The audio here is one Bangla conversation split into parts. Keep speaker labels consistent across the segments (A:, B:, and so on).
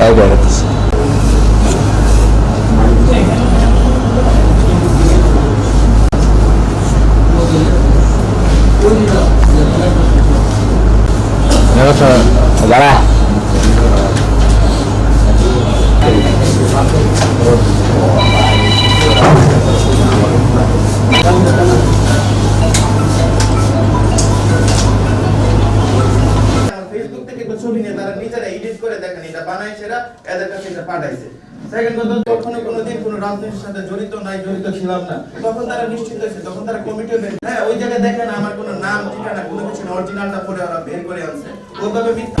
A: সাইড হয়ে গেছে দাঁড়া
B: ফেসবুক থেকে একটা ছবি নিয়ে তারা নিজেরা এডিট করে দেখেন এটা বানাইছে এরা এদের কাছে এটা পাঠাইছে সেকেন্ড কথা কখনো কোনোদিন কোনো রাজনীতির সাথে জড়িত নাই জড়িত ছিলাম না তখন তারা নিশ্চিত হয়েছে তখন তারা কমিটিও কমিটি হ্যাঁ ওই জায়গায় দেখেন আমার কোনো নাম ঠিকানা কোনো কিছু অরিজিনালটা পরে ওরা বের করে আনছে ওইভাবে মিথ্যা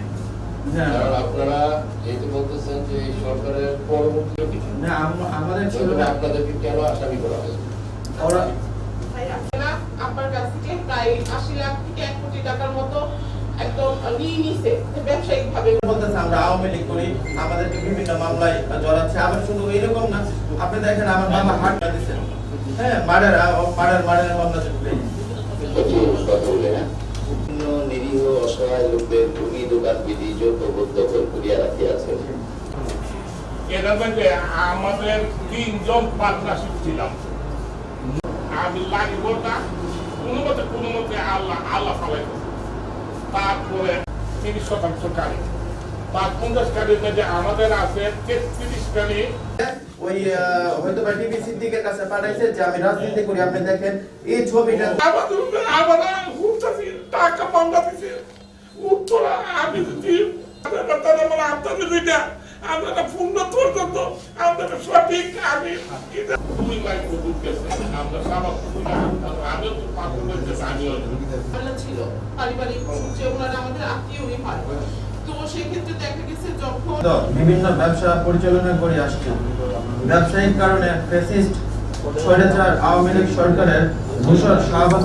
C: কারণ আপনারা যেহেতু বলতেছেন যে এই সরকারের পরবর্তী কিছু
B: না আমাদের ছিল
C: আপনাদেরকে কেন আসামি করা হয়েছে?
B: ওরা
D: আপনার কাছ থেকে প্রায় আশি লাখ থেকে এক কোটি টাকার মতো একদম নিয়ে নিছে ব্যবসায়িক ভাবে
B: বলতেছে আমরা আওয়ামী লীগ করি আমাদেরকে বিভিন্ন মামলায় জড়াচ্ছে। আবার শুধু এরকম না আপনি দেখেন আমার বাবা হাট দিচ্ছেন হ্যাঁ মার্ডার মার্ডার মার্ডারের মামলা চলবে
C: দোকান বিধি দখল করিয়া রাখিয়াছেন
E: এটার মধ্যে আমাদের তিনজন পার্টনারশিপ ছিলাম। আমি লাগিব না কোনো মতে কোনো মতে আল্লাহ আল্লাহ ফালাই তারপরে তিরিশ শতাংশ কারি। তার পঞ্চাশ কারির মধ্যে আমাদের আছে তেত্রিশ কারি।
B: ওই হয়তো বা টিভি সিদ্দিকের কাছে পাঠাইছে যে আমি রাজনীতি করি আপনি দেখেন এই ছবিটা
E: টাকা দিছে উত্তরা আমি যদি তারা মানে আপনাদের দুইটা আমরা পূর্ণ পর্যন্ত আমাদের সঠিক আমি এটা দুই লাখ গেছে আমরা সাবাক আমিও তো পাগল হয়েছে আমিও
D: ছিল পারিবারিক যে ওনারা আমাদের আত্মীয়ই হয়। তো সেক্ষেত্রে দেখা গেছে যখন
B: বিভিন্ন ব্যবসা পরিচালনা করে আসছে। ব্যবসায়িক কারণে ফ্যাসিস্ট স্বৈরাচার আওয়ামী লীগ সরকারের ভূষণ শাহবাজ